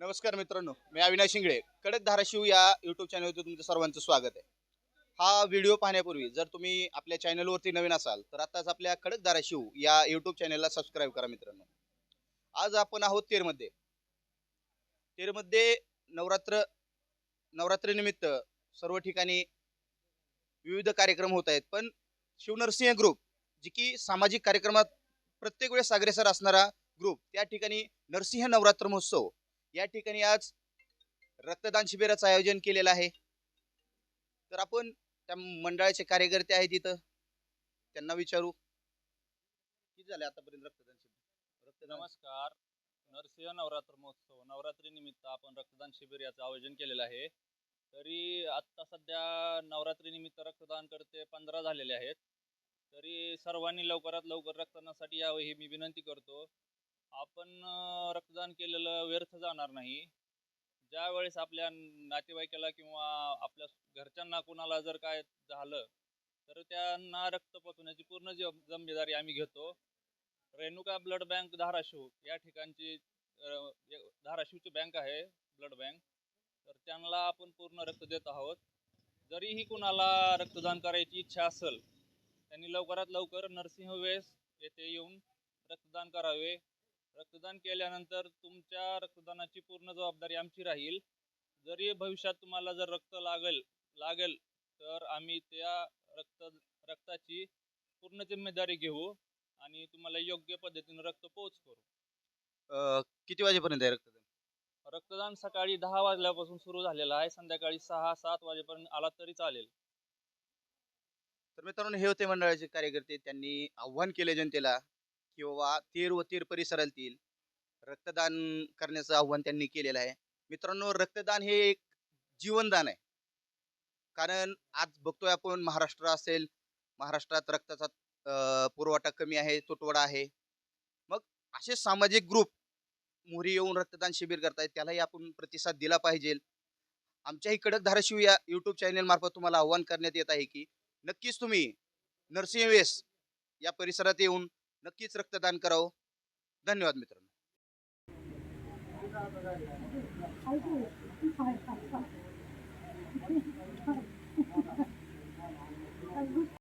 नमस्कार मित्रांनो मी अविनाश शिंगळे. कडक धाराशिव या युट्यूब चॅनलवरती तुमचं सर्वांचं स्वागत आहे. हा व्हिडिओ पाहण्यापूर्वी जर तुम्ही आपल्या चॅनलवरती नवीन असाल तर आताच आपल्या कडक धाराशिव या युट्यूब चॅनलला सबस्क्राईब करा मित्रांनो. आज आपण आहोत तेरमध्ये. तेरमध्ये नवरात्र नवरात्रीनिमित्त सर्व ठिकाणी विविध कार्यक्रम होत आहेत पण शिवनरसिंह ग्रुप जी की सामाजिक कार्यक्रमात प्रत्येक वेळेस अग्रेसर असणारा ग्रुप त्या ठिकाणी नरसिंह नवरात्र महोत्सव. या ठिकाणी आज रक्तदान शिबिराचं आयोजन केलेलं आहे. तर आपण त्या मंडळाचे कार्यकर्ते आहेत तिथं त्यांना विचारू. किती झाले आतापर्यंत रक्तदान शिबिर? रक्तदान. नमस्कार. नरसिंह नवरात्र महोत्सव. नवरात्री निमित्त आपण रक्तदान शिबिर याचं आयोजन केलेलं आहे. तरी आत्ता सध्या नवरात्री निमित्त रक्तदान करते पंधरा झालेले आहेत. तरी सर्वांनी लवकरात लवकर रक्तदानासाठी यावं ही मी विनंती करतो. आपण रक्तदान केलेलं व्यर्थ जाणार नाही. ज्या वेळेस आपल्या नातेवाईकाला किंवा आपल्या घरच्यांना कुणाला जर काय झालं तर त्यांना रक्त पोचवण्याची पूर्ण जबाबदारी आम्ही घेतो. रेणुका ब्लड बँक धाराशिव या ठिकाणची धाराशिवची बँक आहे ब्लड बँक. तर त्यांना आपण पूर्ण रक्त देत आहोत. जरीही कुणाला रक्तदान करायची इच्छा असेल त्यांनी लवकरात लवकर नरसिंह वेस येथे येऊन रक्तदान करावे. रक्तदान केल्यानंतर तुमच्या रक्तदानाची पूर्ण जबाबदारी आमची राहील. जरी भविष्यात तुम्हाला जर रक्त लागेल लागेल तर आम्ही त्या रक्त रक्ताची पूर्ण जिम्मेदारी घेऊ आणि तुम्हाला योग्य पद्धतीने रक्त पोच करू. किती वाजेपर्यंत आहे रक्तदान? रक्तदान सकाळी दहा वाजल्यापासून सुरू झालेलं आहे. संध्याकाळी सहा सात वाजेपर्यंत आला तरी चालेल. तर मित्रांनो हे होते मंडळाचे कार्यकर्ते. त्यांनी आव्हान केले जनतेला की बाबा तीर व तीर परिसरातील रक्तदान करण्याचं आव्हान त्यांनी केलेलं आहे. मित्रांनो रक्तदान हे एक जीवनदान आहे. कारण आज बघतोय आपण महाराष्ट्र असेल महाराष्ट्रात रक्ताचा पुरवठा कमी आहे तुटवडा आहे. मग असे सामाजिक ग्रुप मोहरी येऊन रक्तदान शिबिर करतायत त्यालाही आपण प्रतिसाद दिला पाहिजे. आमच्याही कडक धाराशिव या युट्यूब चॅनल मार्फत तुम्हाला आव्हान करण्यात येत आहे की नक्कीच तुम्ही नरसिंह वेस या परिसरात येऊन नक्कीच रक्तदान करावं. धन्यवाद मित्रांनो.